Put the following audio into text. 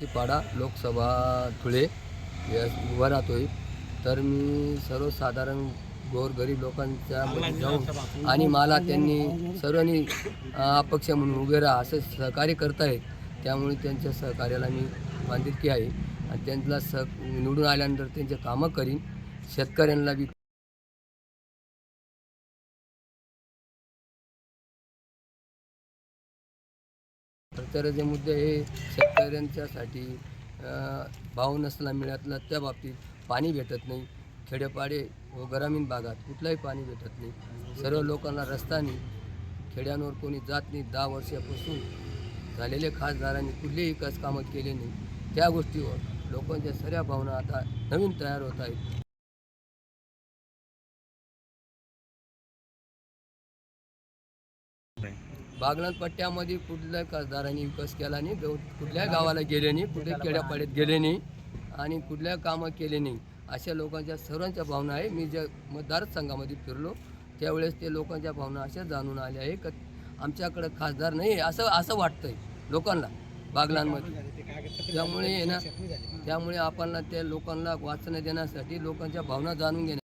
पाडा लोकसभा धुळे या उभा राहतोय. तर मी सर्वसाधारण गोरगरीब लोकांच्या मध्ये जाऊन आणि मला त्यांनी सर्वांनी अपक्ष म्हणून उभे राहा असं सहकार्य करतायत त्यामुळे त्यांच्या सहकार्याला मी बांधिलकी आहे. आणि त्यांना सह निवडून आल्यानंतर त्यांचे कामं करीन. शेतकऱ्यांना बी प्रचाराचे मुद्दे हे शेतकऱ्यांच्यासाठी भाव नसला मिळाला त्या बाबतीत पाणी भेटत नाही. खेडेपाडे व ग्रामीण भागात कुठलाही पाणी भेटत नाही. सर्व लोकांना रस्त्याने खेड्यांवर कोणी जात नाही. दहा वर्षापासून झालेले खासदारांनी कुठलेही विकास कामं केले नाही. त्या गोष्टीवर लोकांच्या सऱ्या भावना आता नवीन तयार होत आहेत. बागनाथ पट्ट्यामध्ये कुठल्या खासदारांनी विकास केला नाही गौ कुठल्या गावाला गेले नाही कुठल्या खेड्यापाड्यात गेले नाही आणि कुठल्या कामं केले नाही अशा लोकांच्या सर्वांच्या भावना आहे. मी ज्या मतदारसंघामध्ये फिरलो त्यावेळेस ते लोकांच्या भावना अशा जाणून आल्या आहे का आमच्याकडं खासदार नाही आहे असं असं वाटतंय लोकांना बागलांमध्ये. त्यामुळे ना त्यामुळे आपण त्या लोकांना वाचना देण्यासाठी लोकांच्या भावना जाणून घेण्या